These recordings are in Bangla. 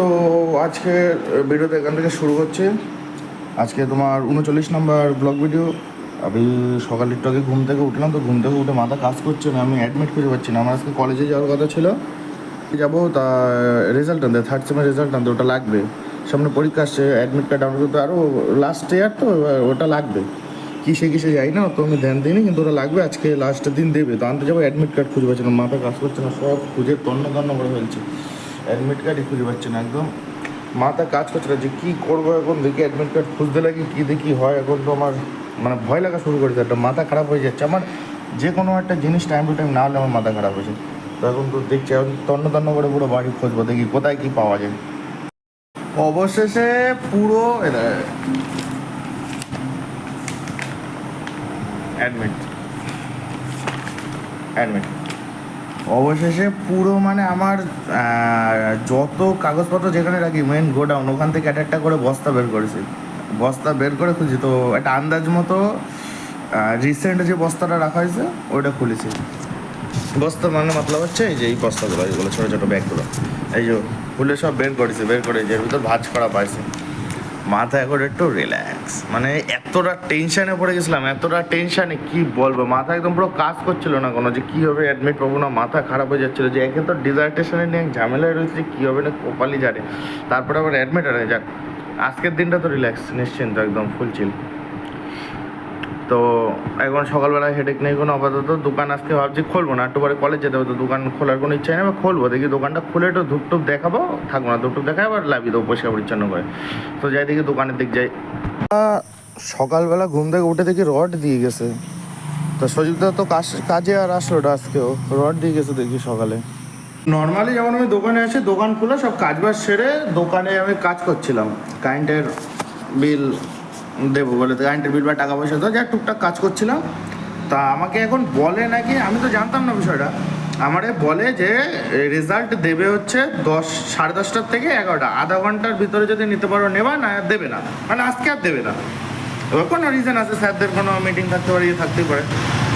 তো আজকে ভিডিওতে এখান থেকে শুরু হচ্ছে। আজকে তোমার উনচল্লিশ নাম্বার ব্লগ ভিডিও আমি সকালের আগে ঘুম থেকে উঠলাম, তো ঘুম থেকে উঠে মাথা কাজ করছে না, আমি অ্যাডমিট খুঁজে পাচ্ছি না। আমার আজকে কলেজে যাওয়ার কথা ছিল। যাব, তা রেজাল্ট আনতে থার্ড সেমের রেজাল্ট আনতে, ওটা লাগবে। সামনে পরীক্ষা আসছে অ্যাডমিট কার্ড ডাউনলোড করতে আরও লাস্ট ইয়ার তো ওটা লাগবে। কিসে কিসে যাই না তো আমি ধ্যান দিইনি, কিন্তু ওটা লাগবে, আজকে লাস্টের দিন দেবে। তো আনতে যাব অ্যাডমিট কার্ড খুঁজে পাচ্ছি না, মাথা কাজ করছে না, সব খুঁজে তন্ন তন্ন করে ফেলছে। অ্যাডমিট কার্ডই খুঁজে পাচ্ছি না একদম মাথা কাজ করছে যে কী করব এখন, দেখি অ্যাডমিট কার্ড খুঁজতে লাগে, কী দেখি হয়। এখন তো আমার মানে ভয় লাগা শুরু করেছে, একটা মাথা খারাপ হয়ে যাচ্ছে। আমার যে কোনো একটা জিনিস টাইম টু টাইম না হলে আমার মাথা খারাপ হয়েছে। তো এখন তো দেখছি, এখন তন্ন তন্ন করে পুরো বাড়ি খুঁজবো, দেখি কোথায় কী পাওয়া যায়। অবশেষে পুরো অ্যাডমিট অ্যাডমিট অবশেষে পুরো মানে আমার যত কাগজপত্র যেখানে রাখি মেন গোডাউন ওখান থেকে একটা একটা করে বস্তা বের করেছি। বস্তা বের করে খুঁজি তো একটা আন্দাজ মতো রিসেন্ট যে বস্তাটা রাখা হয়েছে, ওইটা খুলেছি। বস্তা মানে মতলব হচ্ছে এই যে এই বস্তাগুলো এইগুলো ছোটো ছোটো ব্যাগগুলো। এই যে খুলে সব বের করেছি, বের করে যে ভিতর ভাজ করা পাইছে। মাথা এখন একটু রিল্যাক্স মানে এতটা টেনশনে পড়ে গেছিলাম, এতটা টেনশনে কি বলব? মাথা একদম পুরো কাজ করছিল না কোনো, যে কীভাবে অ্যাডমিট পাবো না, মাথা খারাপ হয়ে যাচ্ছিল, যে একে তো ডিজার্টেশনে নিয়ে ঝামেলা ঝামেলায় রয়েছে, যে কী হবে না কপালি জানে। তারপরে আবার অ্যাডমিট হয়ে যাক আজকের দিনটা তো রিল্যাক্স নিশ্চিন্ত, একদম ফুল চিল তো এখন সকালবেলা হেডেক নেই কোনো আপাতত দোকান আজকে ভাবছি খুলবো না। একটু পরে কলেজ যেতে হবে তো দোকান খোলার কোনো ইচ্ছা নেই। বা খুলবো দেখি দোকানটা খুলে একটু ধূপ টুপ দেখাবো থাকব না ধূপ টুপ দেখাই আবার লাভিয়ে দেবো পরিষ্কার পরিচ্ছন্ন করে। তো যাই দেখি দোকানের দিক যাই। সকালবেলা ঘুম থেকে উঠে দেখি রড দিয়ে গেছে। তো সজীবদা তো কাজ কাজে আর আসলো আজকেও। রড দিয়ে গেছে দেখি সকালে। নর্মালি যখন আমি দোকানে আসি দোকান খুলে সব কাজ বাজ সেরে দোকানে আমি কাজ করছিলাম। কারেন্টের বিল দেবো বলে তো কারেন্টের বিল বা টাকা পয়সা তো যা টুকটাক কাজ করছিলাম। তা আমাকে এখন বলে নাকি, আমি তো জানতাম না বিষয়টা। আমারে বলে যে রেজাল্ট দেবে হচ্ছে দশ, সাড়ে দশটার থেকে এগারোটা। আধা ঘণ্টার ভিতরে যদি নিতে পারো নেবা, না দেবে না। মানে আজকে আর দেবে না। এবার কোনো রিজন আছে, স্যারদের কোনো মিটিং থাকতে পারে ইয়ে থাকতেই পারে।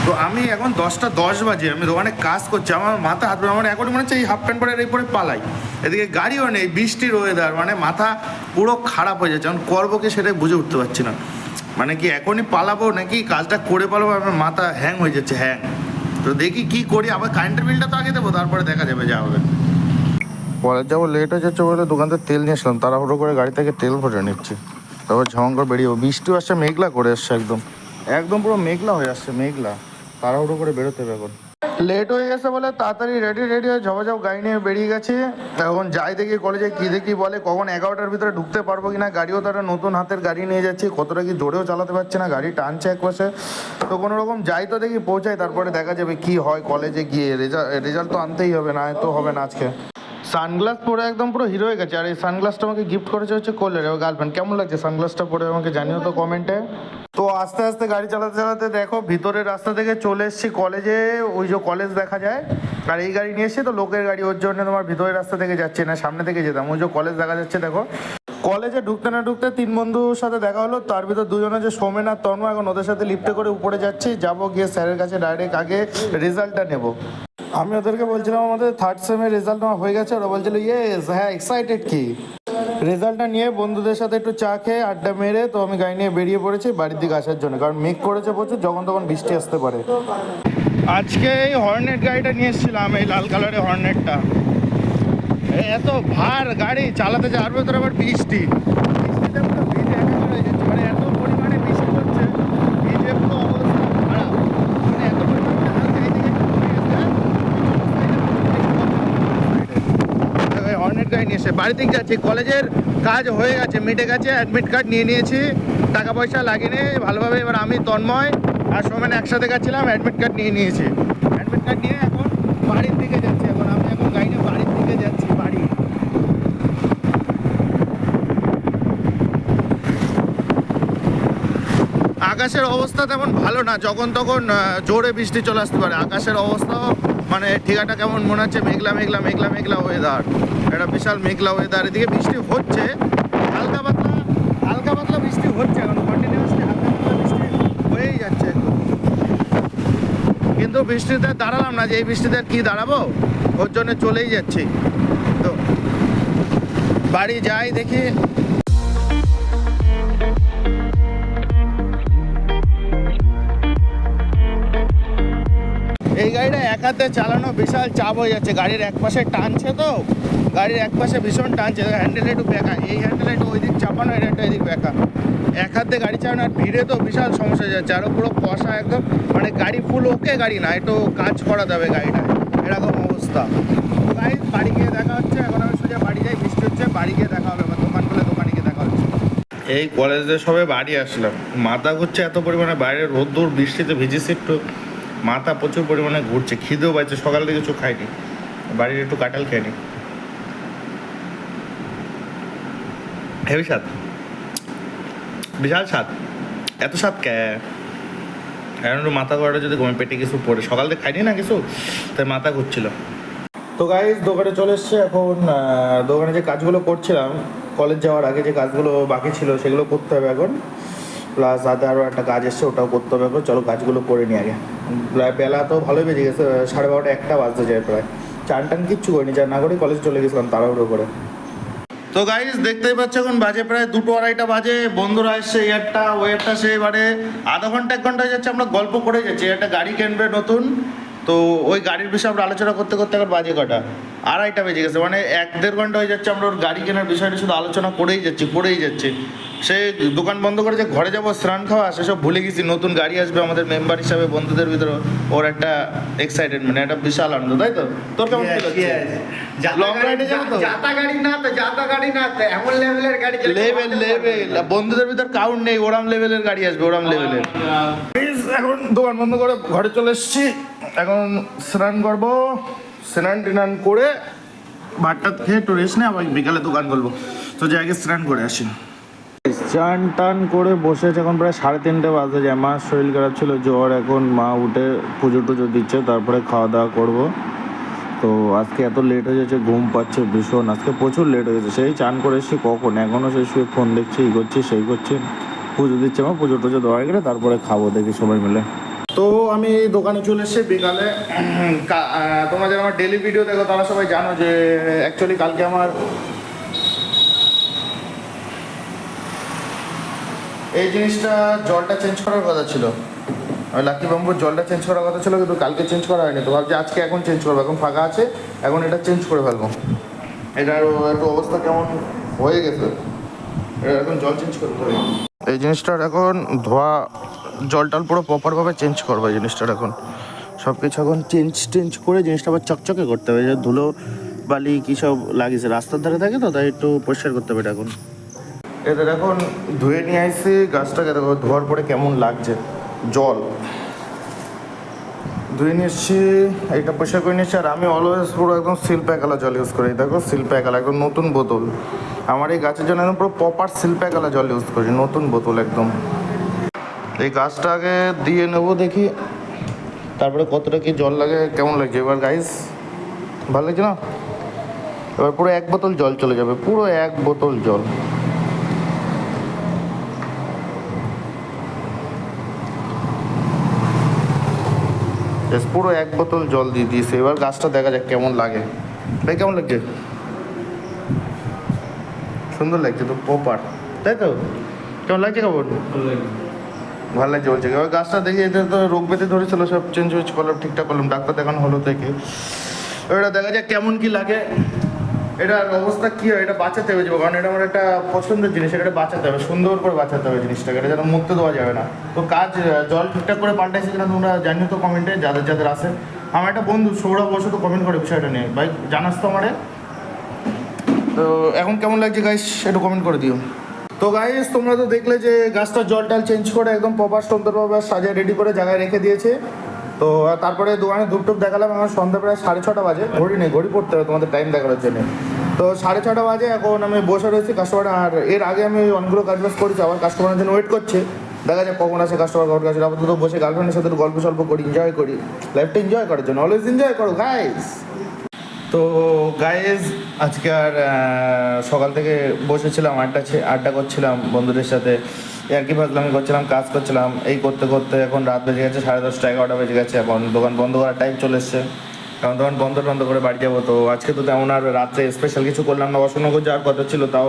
তো আমি এখন দশটা দশ বাজে, আমি দোকানে কাজ করছি, আমার মাথা হাত আমার এখন মনে হচ্ছে এই হাফ প্যান্ট পরে, এই পরে পালাই। এদিকে গাড়িও নেই, বৃষ্টির ওয়েদার মানে মাথা পুরো খারাপ হয়ে যাচ্ছে। এখন করব কি সেটাই বুঝে উঠতে পারছি না। মানে কি এখনই পালাবো নাকি কাজটা করে পালাবো, আমার মাথা হ্যাং হয়ে যাচ্ছে হ্যাং তো দেখি কি করি, আবার কারেন্টের বিলটা তো আগে দেবো, তারপরে দেখা যাবে যা হবে। কলেজ যাব লেট হয়ে যাচ্ছে বলে দোকান থেকে তেল নিয়ে আসলাম, তাড়াহুড়ো করে গাড়ি থেকে তেল ভরে নিচ্ছি। তারপর ঝমঙ্কর বেরিয়ে। বৃষ্টিও আসছে, মেঘলা করে আসছে একদম। একদম পুরো মেঘলা হয়ে আসছে, মেঘলা। তাড়াহুড়ো করে বেরোতে হবে এখন। লেট হয়ে গেছে বলে তাড়াতাড়ি রেডি রেডি হয়ে ঝপাঝপ গাড়ি নিয়ে বেরিয়ে গেছে। এখন যাই দেখি কলেজে কী দেখি বলে, কখন এগারোটার ভিতরে ঢুকতে পারব কি না গাড়িও তারা নতুন হাতের গাড়ি নিয়ে যাচ্ছে, কতটা কি জোরেও চালাতে পারছে না, গাড়ি টানছে এক পাশে। তো কোনো রকম যাই তো দেখি পৌঁছাই, তারপরে দেখা যাবে কি হয় কলেজে গিয়ে রেজাল্ট রেজাল্ট তো আনতেই হবে, না তো হবে না আজকে। সানগ্লাস পরে একদম পুরো হিরো হয়ে গেছে। আর এই সানগ্লাসটা আমাকে গিফট করেছে হচ্ছে কোলের ও গার্লফ্রেন্ড কেমন লাগছে সানগ্লাসটা পরে আমাকে জানিও তো কমেন্টে তো আস্তে আস্তে গাড়ি চালাতে চালাতে দেখো ভিতরের রাস্তা থেকে চলে এসেছি কলেজে ওই যে কলেজ দেখা যায়, আর এই গাড়ি নিয়ে এসেছি তো লোকের গাড়ি, ওর জন্য তোমার ভিতরের রাস্তা থেকে যাচ্ছে না, সামনে থেকে যেতাম। ওই যে কলেজ দেখা যাচ্ছে, দেখো। কলেজে ঢুকতে না ঢুকতে তিন বন্ধুর সাথে দেখা হলো, তার ভিতর দুজনে যে সোমেন আর তন্ময় এখন ওদের সাথে লিফটে করে উপরে যাচ্ছি। যাব গিয়ে স্যারের কাছে ডাইরেক্ট আগে রেজাল্টটা নেব। আমি ওদেরকে বলছিলাম, আমাদের থার্ড সেমের রেজাল্ট আমার হয়ে গেছে। ওরা বলছিল ইয়েস হ্যাঁ এক্সাইটেড কি? রেজাল্টটা নিয়ে বন্ধুদের সাথে একটু চা খেয়ে আড্ডা মেরে তো আমি গাড়ি নিয়ে বেরিয়ে পড়েছি বাড়ির দিকে আসার জন্য। কারণ মেঘ করেছে প্রচুর, যখন তখন বৃষ্টি আসতে পারে। আজকে এই হর্নেট গাড়িটা নিয়ে এসেছিলাম, এই লাল কালারের হর্নেটটা এত ভার গাড়ি, চালাতে যাওয়ার ভেতরে আবার বৃষ্টি বৃষ্টিতে পুরো ভিজে একাকার হয়ে যাচ্ছে মানে এত পরিমাণে বৃষ্টি হচ্ছে ভিজে পুরো অবস্থা খারাপ মানে এত পরিমাণে হালকা এইদিকে একটু কমে গেছে, দেখো, এই হর্নেট গাড়ি নিয়ে বাড়ি থেকে যাচ্ছি। কলেজের কাজ হয়ে গেছে মিটে গেছে অ্যাডমিট কার্ড নিয়ে নিয়েছি। টাকা পয়সা লাগিয়ে ভালোভাবে এবার আমি তন্ময় আর সোমেন একসাথে গেছিলাম অ্যাডমিট কার্ড নিয়ে নিয়েছি। অ্যাডমিট কার্ড নিয়ে এখন বাড়ির দিকে যাচ্ছি, এখন আমি এখন গাড়ি বাড়ির দিকে যাচ্ছি, বাড়ি। আকাশের অবস্থা তেমন ভালো না, যখন তখন জোরে বৃষ্টি চলে আসতে পারে। আকাশের অবস্থাও মানে ঠিকাটা কেমন? মনে হচ্ছে মেঘলা মেঘলা মেঘলা মেঘলা ওয়েদার একটা বিশাল মেঘলা ওয়েদার এদিকে বৃষ্টি হচ্ছে। হালকা পাতলা হালকা পাতলা বৃষ্টি হচ্ছে এখন। কন্টিনিউসলি হালকা পাতলা বৃষ্টি হয়েই যাচ্ছে। কিন্তু বৃষ্টিতে দাঁড়ালাম না যে এই বৃষ্টিতে কি দাঁড়াবো? ওর জন্য চলেই যাচ্ছি। তো, বাড়ি যাই দেখি। গাড়িটা এক হাতে চালানো বিশাল চাপ হয়ে যাচ্ছে। গাড়ির এক পাশে টানছে তো, গাড়ির এক পাশে ভীষণ টানছে। হ্যান্ডেল একটু বেঁকা। এই হ্যান্ডেল একটু ওই দিক চাপানো, এটা একটু এদিক বেঁকা। এক হাতে গাড়ি চালানো আর ভিড়ে তো বিশাল সমস্যা হয়ে যাচ্ছে। আরও পুরো কষা একদম মানে গাড়ি ফুল ওকে গাড়ি না, একটু কাজ করা যাবে গাড়িটা। এরকম অবস্থা। গাড়ি বাড়ি গিয়ে দেখা হচ্ছে। এখন আমি সোজা বাড়ি যাই, বৃষ্টি হচ্ছে, বাড়ি গিয়ে দেখা হবে। দোকান খুলে দোকানে গিয়ে দেখা হচ্ছে। এই কলেজে সবে বাড়ি আসলাম। মাথা ঘুরছে এত পরিমাণে, বাইরে রোদ্দুর, বৃষ্টিতে ভিজেছি একটু মাথা প্রচুর পরিমাণে ঘুরছে, খিদেও পাচ্ছে সকাল থেকে কিছু খাইনি, বাড়ির একটু কাঁঠাল খেয়ে নি। হেভি স্বাদ। বিশাল স্বাদ। এত স্বাদ কে? এখন একটু মাথা ঘোরাটা যদি ঘুমে পেটে কিছু পড়ে। সকাল থেকে খাইনি না কিছু? তাই মাথা ঘুরছিল। তো গাইজ দোকানে চলে এসছে এখন দোকানে যে কাজগুলো করছিলাম কলেজ যাওয়ার আগে যে কাজগুলো বাকি ছিল, সেগুলো করতে হবে এখন। প্লাস আরও একটা কাজ এসছে, ওটাও করতে হবে এখন। চলো কাজগুলো করে নিই আগে। বেলা তো ভালোই বেজে গেছে সাড়ে বারোটা একটা বাজতে যায় প্রায়। চান টান কিচ্ছু করিনি, যা না করে কলেজ চলে গেছিলাম তাড়াহুড়ো করে। তো গাইজ দেখতেই পাচ্ছ এখন বাজে প্রায় দুটো আড়াইটা বাজে, বন্ধুরা এসছে এয়ারটা ওয়েরটা সে এবারে আধা ঘণ্টা, এক ঘণ্টা যাচ্ছে, আমরা গল্প করে যাচ্ছি, একটা গাড়ি কিনবে নতুন। তো ওই গাড়ির বিষয়ে আমরা আলোচনা করতে করতে এখন বাজে কটা? আড়াইটা বেজে গেছে মানে এক দেড় ঘণ্টা হয়ে যাচ্ছে, আমরা ওর গাড়ি কেনার বিষয়টা শুধু আলোচনা করেই যাচ্ছি করেই যাচ্ছি। সে দোকান বন্ধ করে যে ঘরে যাব স্নান খাওয়া সেসব ভুলে গেছি। নতুন গাড়ি আসবে আমাদের মেম্বার হিসাবে বন্ধুদের ভিতরে। ওর একটা এক্সাইটেডমেন্ট একটা বিশাল আনন্দ তাই তো? তোর কেমন feel হচ্ছে? Ride যাব তো? যাতা গাড়ি না তো যাতা গাড়ি না তো এমন লেভেলের গাড়ি যেটা- লেভেল লেভেল বন্ধুদের ভিতর কাউন্ট নেই ওরাম লেভেলের গাড়ি আসবে ওরাম লেভেলের এখন দোকান বন্ধ করে ঘরে চলে এসেছি। এখন স্নান করব স্নান টিনান করে ভাতটা খেয়ে একটু রেস্ট নেই আবার বিকালে দোকান করব তো যাই আগে স্নান করে আসি। চান টান করে বসেছে এখন প্রায় সাড়ে তিনটে বাজে। যায় মার শরীর খারাপ ছিল, জ্বর এখন মা উঠে পুজো টুজো দিচ্ছে, তারপরে খাওয়া দাওয়া করব। তো আজকে এত লেট হয়ে যাচ্ছে, ঘুম পাচ্ছে ভীষণ। আজকে প্রচুর লেট হয়ে যাচ্ছে সেই চান করে এসেছি কখন? এখনও সেই শুয়ে ফোন দেখছি, ই করছি, সেই করছি। পুজো দিচ্ছে আমার পুজো টুজো দেওয়া গেলে তারপরে খাব, দেখি সবাই মিলে। তো আমি দোকানে চলে এসেছি বিকালে। তোমরা যারা আমার ডেলি ভিডিও দেখো, তারা সবাই জানো যে অ্যাকচুয়ালি কালকে আমার এই জিনিসটা জলটা চেঞ্জ করার কথা ছিল। লাকি বাম্বুর জলটা চেঞ্জ করার কথা ছিল, কিন্তু কালকে চেঞ্জ করা হয়নি। তো ভাবছি আজকে এখন চেঞ্জ করব, এখন ফাঁকা আছে, এখন এটা চেঞ্জ করে ফেলব। এটার একটু অবস্থা কেমন হয়ে গেছে? এটা এখন জল চেঞ্জ করতে হবে। এই জিনিসটার এখন ধোয়া, জল টল পুরো প্রপারভাবে চেঞ্জ করব এই জিনিসটার এখন। সব কিছু এখন চেঞ্জ টেঞ্জ করে জিনিসটা আবার চকচকে করতে হবে। ধুলো, বালি, কী সব লাগিয়েছে। রাস্তার ধারে থাকে তো, তাই একটু পরিষ্কার করতে হবে এটা এখন। এদের এখন ধুয়ে নিয়ে আসছি গাছটাকে দেখো, ধোয়ার পরে কেমন লাগছে? জল। ধুয়ে নিয়ে এসছি, এইটা পয়সা করে নিয়েছি আর আমি অলওয়েজ পুরো একদম সিল প্যাকালা জল ইউজ করি। দেখো সিল প্যাকালা একদম নতুন বোতল। আমার এই গাছের জন্য একদম পুরো প্রপার সিল প্যাকালা জল ইউজ করি, নতুন বোতল একদম। এই গাছটা আগে দিয়ে নেব দেখি, তারপরে কতটা কি জল লাগে, কেমন লাগছে? এবার গাইস ভালো লাগছে না? এবার পুরো এক বোতল জল চলে যাবে, পুরো এক বোতল জল। Just পুরো এক বোতল জল দিয়ে দিয়েছে। এবার গাছটা দেখা যাক কেমন লাগে। ভাই কেমন লাগছে? সুন্দর লাগছে তো প্রপার তাই তো? কেমন লাগছে খবর? ভালো লাগছে। বলছে। এবার গাছটা দেখি এটা তো রোগ বেঁধে ধরেছিল সব চেঞ্জ হয়েছে করলাম ঠিকঠাক করলাম ডাক্তার দেখানো হলো থেকে। এবার দেখা যাক কেমন কি লাগে। এটার অবস্থা কি হয়? এটা বাঁচাতে হবে কারণ এটা আমার একটা পছন্দের জিনিস এটা বাঁচাতে হবে, সুন্দর করে বাঁচাতে হবে জিনিসটাকে, এটা যেন মুক্ত দেওয়া যাবে না। তো কাজ জল ঠিকঠাক করে পাল্টাইছে কিনা তোমরা জানিও তো কমেন্টে যাদের যাদের আছে। আমার একটা বন্ধু, সৌরভ বসে তো কমেন্ট করে বিষয়টা নিয়ে। ভাই, জানাস তো আমারে। তো এখন কেমন লাগছে গাইস একটু কমেন্ট করে দিও। তো গাইস তোমরা তো দেখলে যে গাছটা জল টল চেঞ্জ করে একদম প্রপার সুন্দরভাবে সাজিয়ে রেডি করে জায়গায় রেখে দিয়েছে। তো তারপরে দোকানে ধূপ টুপ দেখালাম, আমার সন্ধ্যা প্রায় সাড়ে ছটা বাজে। ঘড়ি নেই, ঘড়ি পড়তে হবে, তোমাদের টাইম দেখানোর জন্য। তো সাড়ে ছটা বাজে, এখন আমি বসে রয়েছি কাস্টমার আর এর আগে আমি অনেকগুলো কাজ বাজ করেছি, আবার কাস্টমারের জন্য ওয়েট করছে। দেখা যাক কখন আসে কাস্টমার কখন আসে আপাতত বসে গার্লফ্রেন্ডের সাথে গল্প সল্প করি এনজয় করি। লাইফটা এনজয় করার জন্য অলওয়েজ এনজয় করো গাইস তো গাইজ আজকে আর সকাল থেকে বসেছিলাম, আড্ডা আড্ডা করছিলাম বন্ধুদের সাথে। আর কি ভাবলাম করছিলাম, কাজ করছিলাম। এই করতে করতে এখন রাত বেজে গেছে, সাড়ে দশটা এগারোটা বেজে গেছে। এখন দোকান বন্ধ করার টাইম চলে এসছে। কারণ তখন বন্ধ টন্ধ করে বাড়ি যাব। তো আজকে তো তেমন আর রাত্রে স্পেশাল কিছু করলাম না। অশোকনগর যাওয়ার কথা ছিল, তাও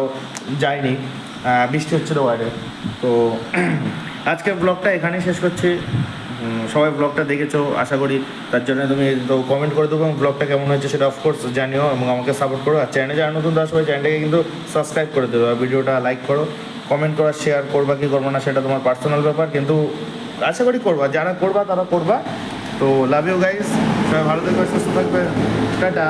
যাইনি। বৃষ্টি হচ্ছিল বাইরে। তো আজকে ব্লগটা এখানেই শেষ করছি। সবাই ব্লগটা দেখেছ, আশা করি তার জন্য তুমি তো কমেন্ট করে দেবো এবং ব্লগটা কেমন হয়েছে সেটা অফকোর্স জানিও এবং আমাকে সাপোর্ট করো। আর চ্যানেলে যারা নতুন আসবে চ্যানেলটাকে কিন্তু সাবস্ক্রাইব করে দেবে আর ভিডিওটা লাইক করো। কমেন্ট করা শেয়ার করবা, কি করব না সেটা তোমার পার্সোনাল ব্যাপার। কিন্তু আশা করি করবা, যারা করবা তারা করবা। তো লাভ ইউ গাইস সবাই ভালো থাকবে, সুস্থ থাকবে। টাটা।